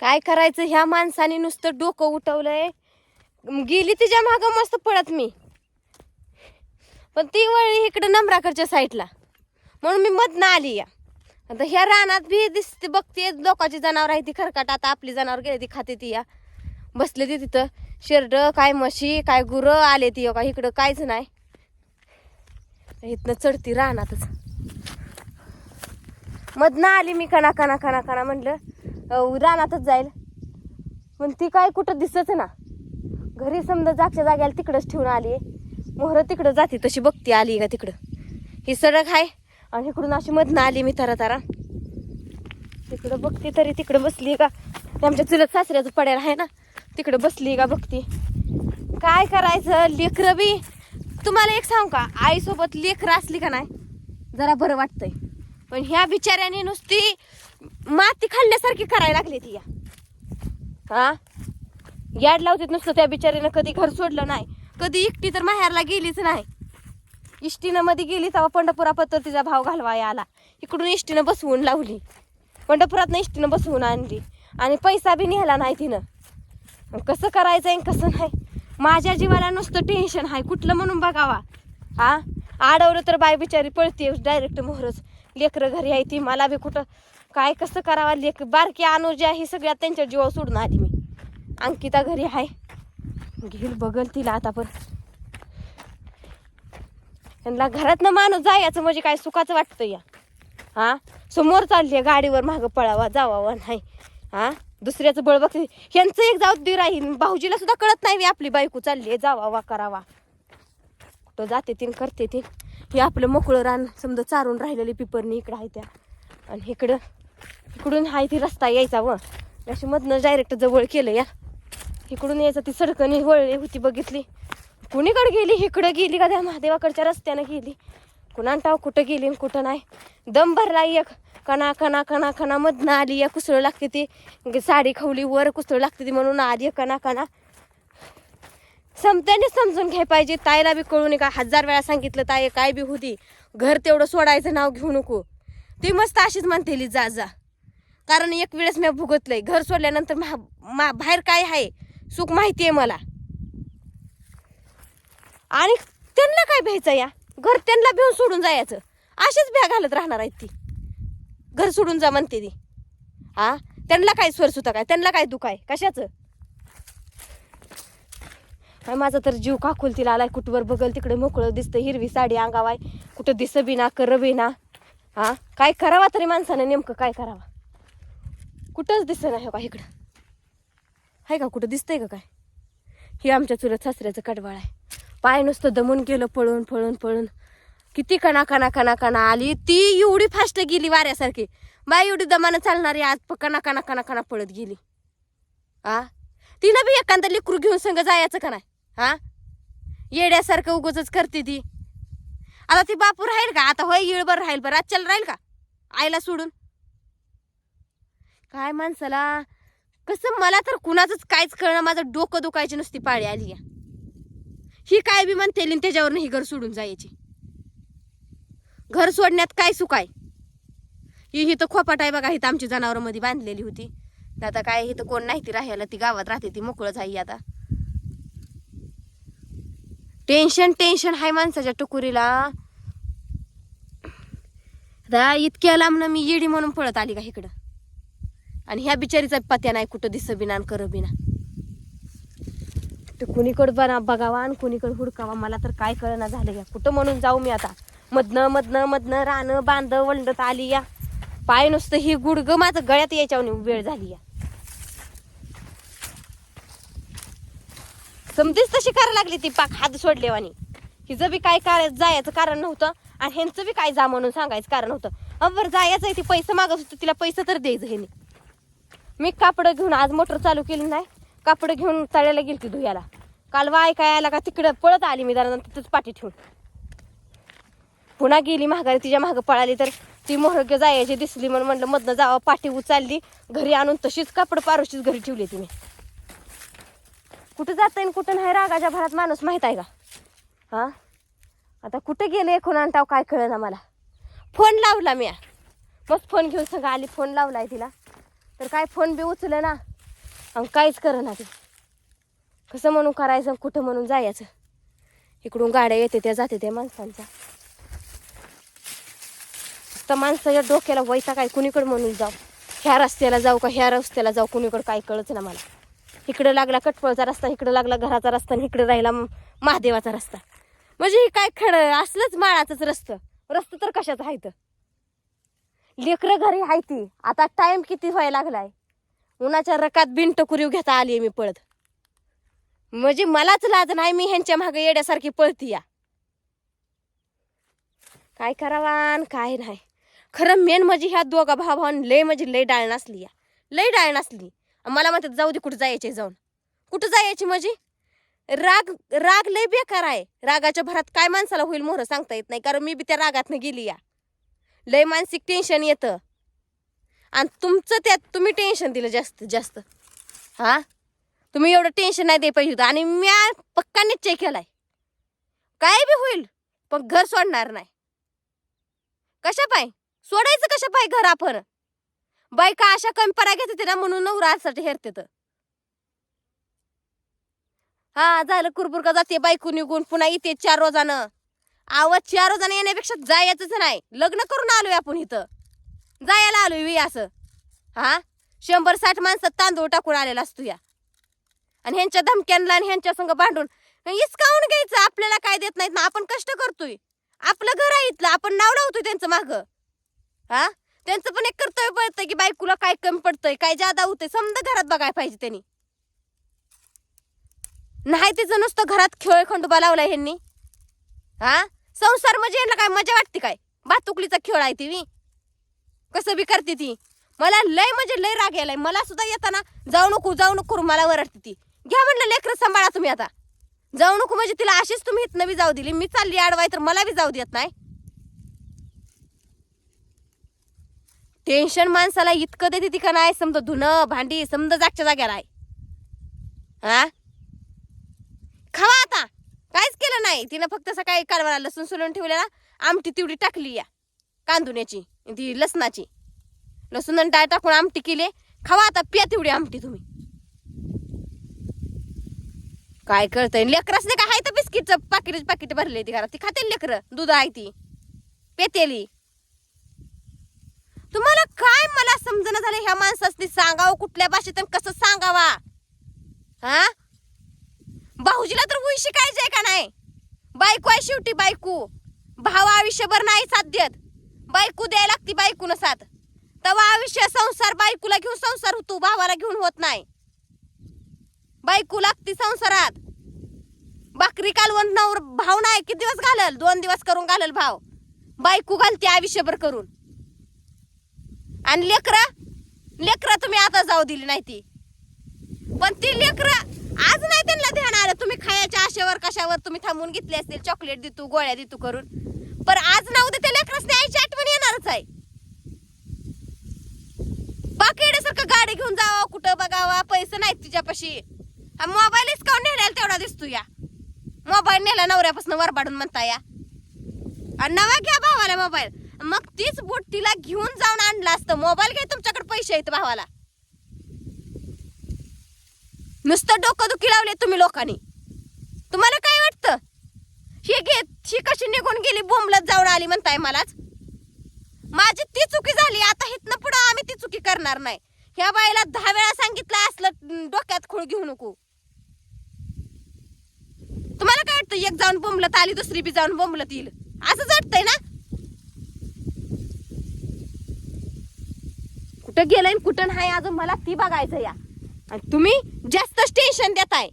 काय करायचं? ह्या माणसाने नुसतं डोकं उठवलंय. गेली तिच्या माग मस्त पळत मी. पण ती वळली इकडं नम्राकडच्या साईडला. म्हणून मी मधनं आली या. आता ह्या रानात बी दिसते बघते लोकांची जनावर आहे ती खरकाट. आता आपली जनावर गेले ती खाते ती या. बसले ती तिथं. शेरड काय म्हशी काय गुरं आले ती का इकडं? काहीच नाही. इथनं चढती रानातच. मधनं आली मी कणा कणा कणा कणा म्हणलं. रानातच जाईल. पण ती काय कुठं दिसच ना. घरी समजा जागच्या जाग्याला तिकडंच ठेवून आली मोहरं तिकडं जाते तशी बघती आली का तिकडं. ही सडक आहे आणि इकडून अशी मधनं आली मी तारा तारा तिकडं बघते तरी तिकडं बसली का. आमच्या चुलत सासऱ्याचं पडायला आहे ना. तिकडं बसली का बघते. काय करायचं? लेकरं बी. तुम्हाला एक सांगू का? आईसोबत लेकरं असली का नाही? जरा बरं वाटतंय. पण ह्या बिचाऱ्याने नुसती माती खाल्ल्यासारखी करायला लागली ती या. हा? याड लावते नुसतं त्या बिचारीनं कधी घर सोडलं नाही कधी एकटी तर माहेरला गेलीच नाही. इष्टीनं मध्ये गेली तेव्हा पंढरपुरापत्र तिचा भाव घालवाय आला इकडून इष्टीनं बसवून लावली. पंढरपुरात इष्टीनं बसवून आणली. आणि पैसा बी नेला नाही तिनं. कसं करायचं आहे कसं नाही? माझ्या जीवाला नुसतं टेन्शन आहे. कुठलं म्हणून बघावा? हा? आडवलं तर बाय बिचारी पळते डायरेक्ट मोहरच लेकरं घरी आहे ती. मला बी कुठं काय कसं करावा लेख बारकी अनुजी आहे सगळ्यात त्यांच्या जीवावर सोडून आली मी. अंकिता घरी आहे. घेईल बघल तिला आता पण. त्यांना घरातनं माणूस जायचं म्हणजे काय सुखाचं वाटतं या. हा? समोर चालली आहे गाडीवर मागं पळावा जावावा नाही. हा? दुसऱ्याचं बळ बघते. यांचं एक जाऊ दे राहील. भाऊजीला सुद्धा कळत नाही आपली बायको चालली आहे जावावा करावा. कुठं जाते तीन करते ते हे आपलं मोकळं रान समजा चारून राहिलेली पिपरनी इकडं आहे त्या. आणि इकडं इकडून हाय ती रस्ता यायचा व. अशी मधनं डायरेक्ट जवळ केलं या. इकडून यायचं ती सडकनी वळली होती बघितली. कुणीकडे गेली? इकडं गेली का त्या महादेवाकडच्या रस्त्यानं गेली? कुणांटाव कुठं गेली कुठं नाही? दम भरला एक. कणा कणा कणा कणा मधनं आली. या कुसळं लागते ती. साडी खवली वर कुसळं लागते ती म्हणून आली कणा कणा. समत्याने समजून घ्याय पाहिजे. ताईला बी कळू नये का हजार वेळा सांगितलं ताई काय बी होती घर तेवढं सोडायचं नाव घेऊ नको. ती मस्त अशीच म्हणतेली जा जा. कारण एक वेळेस मी भुगतलंय. घर सोडल्यानंतर मा, मा बाहेर काय आहे? सुख माहिती आहे मला. आणि त्यांना काय भ्यायचं या? घर त्यांना भिवून सोडून जायचं. अशीच भ्या घालत राहणार आहेत ती. घर सोडून जा म्हणते ती. हा त्यांना काय स्वर सुद्धा काय? त्यांना काय दुख आहे? कशाचं? माझा तर जीव काकुल तिला आलाय. कुठवर बघल तिकडे मोकळं दिसतं. हिरवी साडी अंगावाय कुठं दिस बी कर ना. हा? काय करावा तरी माणसानं नेमकं काय करावा? कुठंच दिसत नाही हो का इकडं? आहे का कुठं? दिसतंय का काय? हे आमच्या चुलत सासऱ्याचं कडवाळ आहे. पाय नुसतं दमून गेलं पळून पळून पळून. किती कणा कणा कणा कणा आली. ती एवढी फास्ट गेली वाऱ्यासारखी. बाय एवढी दमानं चालणारी आज कणा कणा कणा कणा पळत गेली. आ? तिनं बी एखादा लेकरू घेऊन संग जायचं का नाही? हा येड्यासारखं उगोच करते ती. आता ती बापू राहील का? आता होय येळभर राहील बरं. चल राहील का? आईला सोडून. काय माणसाला? कसं मला तर कुणाचंच काहीच कळणं माझं डोकं दुखायची नुसती पाळी आली या. ही काय बी म्हणते आणि ही घर सोडून जायची. घर सोडण्यात काय सुख आहे? ही ही तर खोपाट आहे बघा. ही तर आमची जनावरांमध्ये बांधलेली होती. आता काय ही तर कोण नाही ती राहायला. ती गावात राहते. ती मोकळं आहे आता. टेन्शन टेन्शन हाय माणसाच्या टुकुरीला. दा इतक्या लांबनं मी येडी म्हणून पळत आली का इकडं? आणि ह्या बिचारीचा पत्या नाही कुठं दिस बिना आणि कर बिना. तर कुणीकडं बना बघावा आणि कुणीकडं हुडकावा. मला तर काय कळना झालं या. कुठं म्हणून जाऊ मी आता? मधनं मधनं मधनं रानं बांध वंडत आली या. पाय नुसतं ही गुडग माझं गळ्यात यायच्या वेळ झाली या. समधीच तशी करायला लागली ती पाक हात सोडलेवानी. हिचं बी काय काय जायचं कारण नव्हतं आणि ह्यांचं बी काय जा म्हणून सांगायचं कारण होतं अवर जायचं आहे ती पैसे मागत होतं तिला पैसे तर द्यायचं ह्याने मी कापडं घेऊन आज मोटर चालू केली नाही कापडं घेऊन तळ्याला गेली ती धुयाला. काल वाय काय आला का तिकडं पळत आली मी जरा तिथंच पाठी ठेवून. पुन्हा गेली महागारी तिच्या मागं पळाली तर ती मोहरग्य जायची दिसली म्हणून म्हणलं मधनं जावं पाठी उचलली घरी आणून तशीच कापड पारोशीच घरी ठेवली तिने कुठं जात आणि कुठं नाही रागाच्या भरात माणूस माहीत आहे का? हा? आता कुठं गेले कोण आणताव काय कळना मला. फोन लावला मी मस्त फोन घेऊन सांगा आली फोन लावलाय तिला. तर काय फोन बी उचलं ना आणि काहीच करना ते. कसं म्हणून करायचं कुठं म्हणून जायचं? इकडून गाड्या येते त्या जाते त्या माणसांच्या. तर माणसाच्या डोक्याला वैता काय कुणीकडे म्हणून जाऊ? ह्या रस्त्याला जाऊ का ह्या रस्त्याला जाऊ? कुणीकडे काय कळच ना मला. इकडं लागला कटपळचा रस्ता इकडं लागला घराचा रस्ता आणि इकडे राहिला महादेवाचा रस्ता. म्हणजे हे काय खडं असलंच माळाचंच रस्तं. रस्त तर कशाचं आहे तर लेकरं घरी आहे ती. आता टाईम किती व्हायला लागलाय? उन्हाच्या रकात बिंट कुरीव घेता आली मी पळत. म्हणजे मलाच लाज नाही मी ह्यांच्या मागे येड्यासारखी पळती या. काय करावान काय नाही. खरं मेन म्हणजे ह्या दोघा भावान लय म्हणजे लय डाळ नसली या. लय डाळ नसली. मला म्हणतात जाऊ दे कुठं जायचे जाऊन. कुठं जायची माझी म्हणजे? राग राग लय बेकार आहे. रागाच्या भरात काय माणसाला होईल मोहरं सांगता येत नाही कारण मी बी त्या रागातनं गेली या. लय मानसिक टेन्शन येतं. आणि तुमचं त्यात तुम्ही टेन्शन दिलं जास्त जास्त. हां? तुम्ही एवढं टेन्शन नाही दे पाहिजे होतं. आणि मी पक्का निश्चय केलाय. काय बी होईल पण घर सोडणार नाही. कशा पाय? सोडायचं कशा पाय घर आपण? बायका अशा कमी घेत घेते ना म्हणून नवरासाठी हेरते तर. हा झालं कुरबुर का जाते बायको निघून पुन्हा येते चार रोजानं. आवाज चार रोजानं येण्यापेक्षा जायचंच नाही. लग्न करून आलोय आपण इथं. जायला आलोय वी असं. हा? शंभर साठ माणसं तांदूळ टाकून आलेला असतो या. आणि ह्यांच्या धमक्यांना आणि ह्यांच्या संग भांडून. इसकावून घ्यायचं? आपल्याला काय देत नाहीत ना? आपण कष्ट करतोय. आपलं घर आहे इथलं. आपण नाव लावतोय त्यांचं माग. हा? त्यांचं पण एक कर्तव्य पडतंय की बायकोला काय कमी पडतंय काय जादा होतंय समजा घरात बघायला पाहिजे त्यांनी. नाही तिचं नुसतं घरात खेळ खंडोबा लावलाय ह्यांनी. हा? संसार म्हणजे यांना काय मजा वाटते काय? भातुकलीचा खेळ आहे ती मी कसं बी करते ती. मला लय म्हणजे लय राग यायलाय. मला सुद्धा येताना जाऊ नको जाऊ नको मला वरडते ती. घ्या म्हणलं लेकरं सांभाळा तुम्ही आता. जाऊ नको म्हणजे तिला अशीच तुम्ही इथनं बी जाऊ दिली. मी चालली आडवाय तर मला बी जाऊ देत नाही. टेन्शन माणसाला इतकं देते ती का नाही? समजा धुणं भांडी समजा जागच्या जाग्याला आहे. हा? खावा आता. काहीच केलं नाही. तिनं फक्त सकाळी कालवाला लसूण सोलून ठेवलेला. आमटी तेवढी टाकली या. कांदुण्याची ती लसणाची. लसूण आणि डाळ टाकून आमटी केली. खावा आता पिया तेवढी आमटी तुम्ही. काय कळतंय लेकरच नाही का? हाय तर बिस्किटचं पाकिट पाकिट भरले ती घरात. ती खाते लेकरं? दूध आहे ती. पेतेली. तुम्हाला काय मला समजणं झालं ह्या माणसाने सांगावं कुठल्या भाषेत कसं सांगावा? हा? भाऊजीला तर हुई शिकायचंय का नाही? बायको आहे शेवटी बायको. भाव आयुष्यभर नाही साथ देत बायको द्यायला लागती बायकून साथ. तेव्हा आयुष्य संसार बायकोला घेऊन संसार होतो भावाला घेऊन होत नाही. बायको लागती संसारात. भाकरी कालवण नवर भाव नाही किती दिवस घालल? दोन दिवस करून घालल भाव. बायको घालते आयुष्यभर करून. आणि लेकरा? लेकरा तुम्ही आता जाऊ दिली नाही ती. पण ती लेकरा आज नाही त्यांना ध्यान आलं. तुम्ही खायच्या आशेवर कशावर तुम्ही थांबून घेतले असतील? चॉकलेट देतो गोळ्या देतो करून. पण आज ना उद्या त्या लेकरासने आईची आठवण येणारच आहे. बाकीसारखं गाडी घेऊन जावा कुठं बघावा पैसे नाहीत तिच्यापाशी. हा काऊन हिसकावून तेवढा दिसतो या? मोबाईल नेला नवऱ्यापासून वरबाडून म्हणता या आणि नवा घ्या भावाला मोबाईल मग तीच बोट तिला घेऊन जाऊन आणला असतं. मोबाईल घे तुमच्याकडे पैसे आहेत भावाला. नुसतं डोकं दुखी लावले तुम्ही लोकांनी. तुम्हाला काय वाटतं? ही घे ही कशी निघून गेली बोंबलत जाऊन आली म्हणताय मलाच? माझी ती चुकी झाली आता हिथनं पुढं आम्ही ती चुकी करणार नाही. ह्या बाईला दहा वेळा सांगितलं असलं डोक्यात खूळ घेऊ नको. तुम्हाला काय वाटतं एक जाऊन बोंबलत आली दुसरी बी जाऊन बोंबलत येईल? असंच वाटतंय ना? कुठं गेलंय कुठं नाही अजून मला ती बघायचं या. आणि तुम्ही जास्तच टेन्शन देताय.